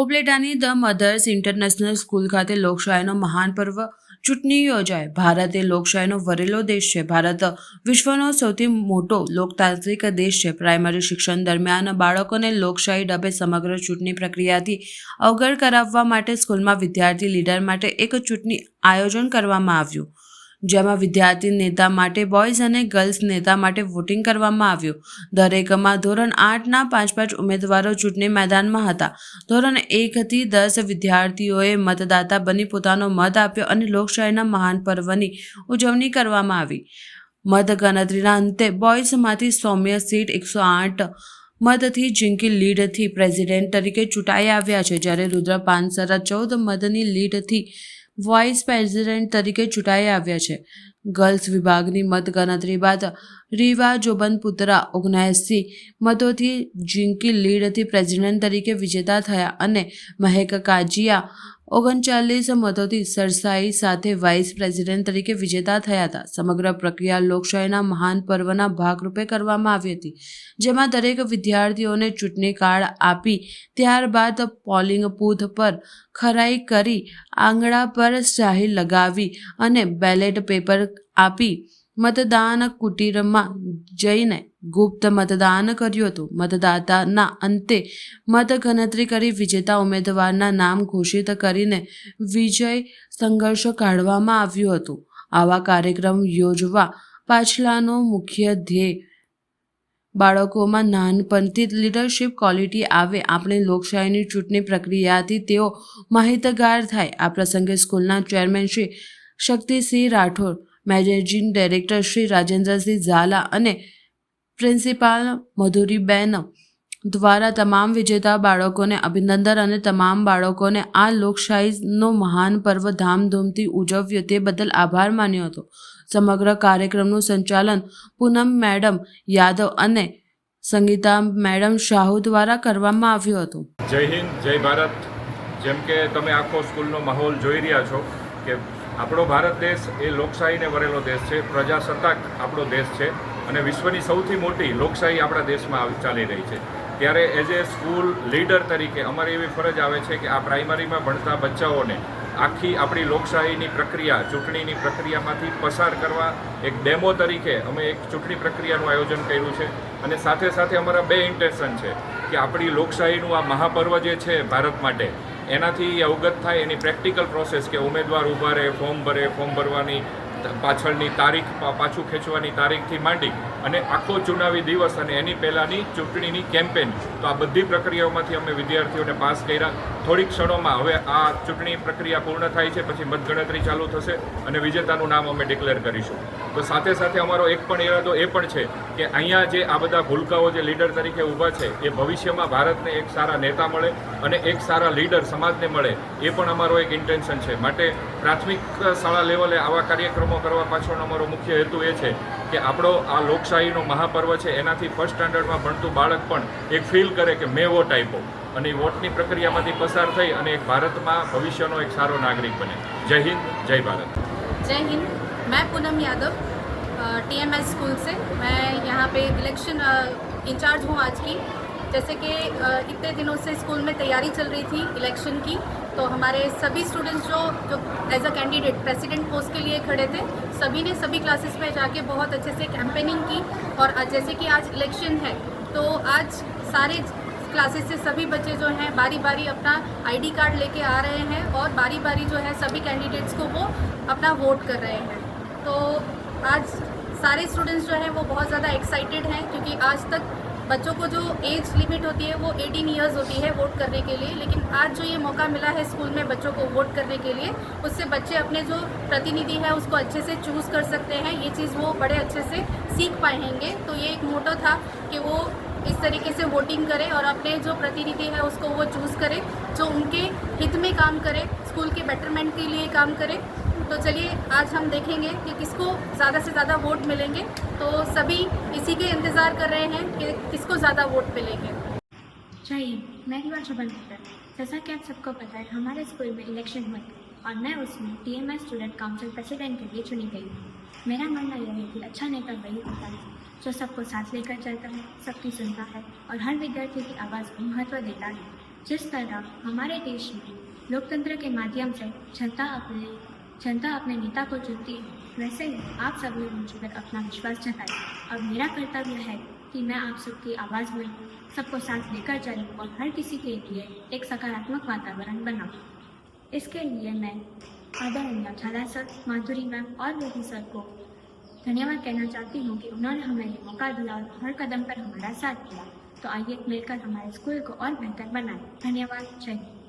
ઉપલેટાની the mothers international school ખાતે લોકશાહીનો મહાન પર્વ ચૂંટણી યોજાય. ભારત એ લોકશાહીનો વરેલો દેશ છે. ભારત વિશ્વનો સૌથી મોટો લોકતાંત્રિક દેશ છે. પ્રાઇમરી શિક્ષણ દરમિયાન બાળકોને લોકશાહી ડબે સમગ્ર ચૂંટણી પ્રક્રિયાથી અવગત કરાવવા માટે સ્કૂલમાં વિદ્યાર્થી લીડર માટે એક ચૂંટણી આયોજન કરવામાં આવ્યું. જેમાં વિદ્યાર્થી નેતા માટે બોયઝ અને ગર્લ્સ નેતા માટે વોટિંગ કરવામાં આવ્યું. દરેકમાં ધોરણ આઠના પાંચ પાંચ ઉમેદવારો ચૂંટણી મેદાનમાં હતા. ધોરણ એકથી દસ વિદ્યાર્થીઓએ મતદાતા બની પોતાનો મત આપ્યો અને લોકશાહીના મહાન પર્વની ઉજવણી કરવામાં આવી. મતગણતરીના અંતે બોયઝમાંથી સૌમ્ય સીટ એકસો આઠ મતથી જિંકી લીડથી પ્રેસિડેન્ટ તરીકે ચૂંટાઈ આવ્યા છે. જ્યારે રુદ્ર પાનસરા ચૌદ મતની લીડથી વાઇસ પ્રેસિડેન્ટ તરીકે ચૂંટાઈ આવ્યા છે. ગર્લ્સ વિભાગની મતગણતરી બાદ રીવા જોબનપુત્રા ઓગણએંસી મતોથી જિંકી લીડથી પ્રેસિડેન્ટ તરીકે વિજેતા થયા અને મહેક કાજિયા ઓગણચાલીસ મતોથી સરસાઈ સાથે વાઇસ પ્રેસિડેન્ટ તરીકે વિજેતા થયા હતા. સમગ્ર પ્રક્રિયા લોકશાહીના મહાન પર્વના ભાગરૂપે કરવામાં આવી હતી, જેમાં દરેક વિદ્યાર્થીઓને ચૂંટણી કાર્ડ આપી ત્યારબાદ પોલિંગ બૂથ પર ખરાઈ કરી આંગળા પર શાહી લગાવી અને બેલેટ પેપર આપી મતદાન કુટીરમાં જઈને ગુપ્ત મતદાન કર્યું હતું. મતદાતાના અંતે મતગણતરી કરી વિજેતા ઉમેદવારના નામ ઘોષિત કરીને વિજય સંઘર્ષ કાઢવામાં આવ્યું હતું. આવા કાર્યક્રમ યોજવા પાછલાનો મુખ્ય ધ્યેય બાળકોમાં નાનપણથી લીડરશીપ ક્વોલિટી આવે. આપણે લોકશાહીની ચૂંટણી પ્રક્રિયાથી તેઓ માહિતગાર થાય. આ પ્રસંગે સ્કૂલના chairman Shri Shaktisinh Rathod managing director Shri Rajendrasinh Jhala અને પ્રિન્સિપાલ મધુરીબેન દ્વારા તમામ વિજેતા બાળકોને અભિનંદન અને તમામ બાળકોને આ લોકશાહીનો મહાન પર્વ ધામધૂમથી ઉજવ્યો તે બદલ આભાર માન્યો હતો. સમગ્ર કાર્યક્રમનું સંચાલન પૂનમ મેડમ યાદવ અને સંગીતા મેડમ શાહુ દ્વારા કરવામાં આવ્યું હતું. જય હિન્દ, જય ભારત. જેમ કે તમે આખો સ્કૂલનો માહોલ જોઈ રહ્યા છો કે આપણો ભારત દેશ એ લોકશાહીને વરેલો દેશ છે, પ્રજાસત્તાક આપણો દેશ છે અને વિશ્વની સૌથી મોટી લોકશાહી આપણા દેશમાં ચાલી રહી છે. ત્યારે એઝ એ સ્કૂલ લીડર તરીકે અમારી એવી ફરજ આવે છે કે આ પ્રાઇમરીમાં ભણતા બચ્ચાઓને આખી આપણી લોકશાહીની પ્રક્રિયા, ચૂંટણીની પ્રક્રિયામાંથી પસાર કરવા એક ડેમો તરીકે અમે એક ચૂંટણી પ્રક્રિયાનું આયોજન કર્યું છે. અને સાથે સાથે અમારા બે ઇન્ટેન્શન છે કે આપણી લોકશાહીનું આ મહાપર્વ જે છે ભારત માટે એનાથી અવગત થાય એની પ્રેક્ટિકલ પ્રોસેસ કે ઉમેદવાર ઊભા રહે, ફોર્મ ભરે, ફોર્મ ભરવાની પાછળની તારીખ પાછું ખેંચવાની તારીખથી માંડી અને આખો ચુનાવી દિવસ અને એની પહેલાંની ચૂંટણીની કેમ્પેન. તો આ બધી પ્રક્રિયાઓમાંથી અમે વિદ્યાર્થીઓને પાસ કર્યા. થોડીક ક્ષણોમાં હવે આ ચૂંટણી પ્રક્રિયા પૂર્ણ થાય છે, પછી મતગણતરી ચાલુ થશે અને વિજેતાનું નામ અમે ડિક્લેર કરીશું. તો સાથે સાથે અમારો એક પણ ઇરાદો એ પણ છે કે અહીંયા જે આ બધા ભૂલકાઓ જે લીડર તરીકે ઊભા છે, એ ભવિષ્યમાં ભારતને એક સારા નેતા મળે અને એક સારા લીડર સમાજને મળે, એ પણ અમારો એક ઇન્ટેન્શન છે. માટે પ્રાથમિક શાળા લેવલે આવા કાર્યક્રમો કરવા પાછળનો અમારો મુખ્ય હેતુ એ છે કે આપણો આ લોકશાહીનો મહાપર્વ છે, એનાથી ફર્સ્ટ સ્ટાન્ડર્ડમાં ભણતું બાળક પણ એક ફીલ કરે કે મેં વોટ આપ્યો અને વોટની પ્રક્રિયામાંથી પસાર થઈ અને એક ભારતમાં ભવિષ્યનો એક સારો નાગરિક બને. જય હિન્દ, જય ભારત. જય હિન્દ. मैं Poonam Yadav T TMS school से। मैं यहाँ पे इलेक्शन इंचार्ज हूँ आज की। जैसे कि इतने दिनों से स्कूल में तैयारी चल रही थी इलेक्शन की तो हमारे सभी स्टूडेंट्स जो जो as a candidate president post के लिए खड़े थे, सभी ने सभी क्लासेस में जाके बहुत अच्छे से कैंपेनिंग की। और जैसे कि आज इलेक्शन है तो आज सारे क्लासेस से सभी बच्चे जो हैं बारी बारी अपना आईडी कार्ड लेके आ रहे हैं और बारी बारी जो है सभी कैंडिडेट्स को वो अपना वोट कर रहे हैं। तो आज सारे स्टूडेंट्स जो हैं वो बहुत ज़्यादा एक्साइटेड हैं क्योंकि आज तक बच्चों को जो एज लिमिट होती है वो 18 इयर्स होती है वोट करने के लिए। लेकिन आज जो ये मौका मिला है स्कूल में बच्चों को वोट करने के लिए, उससे बच्चे अपने जो प्रतिनिधि है उसको अच्छे से चूज़ कर सकते हैं। ये चीज़ वो बड़े अच्छे से सीख पाएँगे तो ये एक मोटो था कि वो इस तरीके से वोटिंग करें और अपने जो प्रतिनिधि है उसको वो चूज़ करें, जो उनके हित में काम करें स्कूल के बेटरमेंट के लिए काम करे। तो चलिए, आज हम देखेंगे कि किसको ज़्यादा से ज़्यादा वोट मिलेंगे। तो सभी इसी के इंतज़ार कर रहे हैं कि किसको ज़्यादा वोट मिलेंगे। चाहिए मैं रिवा छबनपुर जैसा कि आप सबको पता है, हमारे स्कूल में इलेक्शन हुए और मैं उसमें टीएमएस स्टूडेंट काउंसिल प्रेसिडेंट के लिए चुनी गई हूँ। मेरा मानना यह है कि अच्छा नेता वही होता है जो सबको साथ लेकर चलता है, सबकी सुनता है और हर विद्यार्थी की आवाज़ को महत्व देता है। जिस तरह हमारे देश में लोकतंत्र के माध्यम से जनता अपने जनता अपने नेता को चुनती है। वैसे ही आप सबने मुझ पर अपना विश्वास जताया अब मेरा कर्तव्य है कि मैं आप सबकी आवाज़ में सबको साथ लेकर चलूँ और हर किसी के लिए एक सकारात्मक वातावरण बनाऊँ। इसके लिए मैं आदरणीय झाला सर, माधुरी मैम और मोदी सर को धन्यवाद कहना चाहती हूँ कि उन्होंने हमें ये मौका दिया और हर कदम पर हमारा साथ दिया। तो आइए मिलकर हमारे स्कूल को और बेहतर बनाएँ। धन्यवाद। जय हिंद।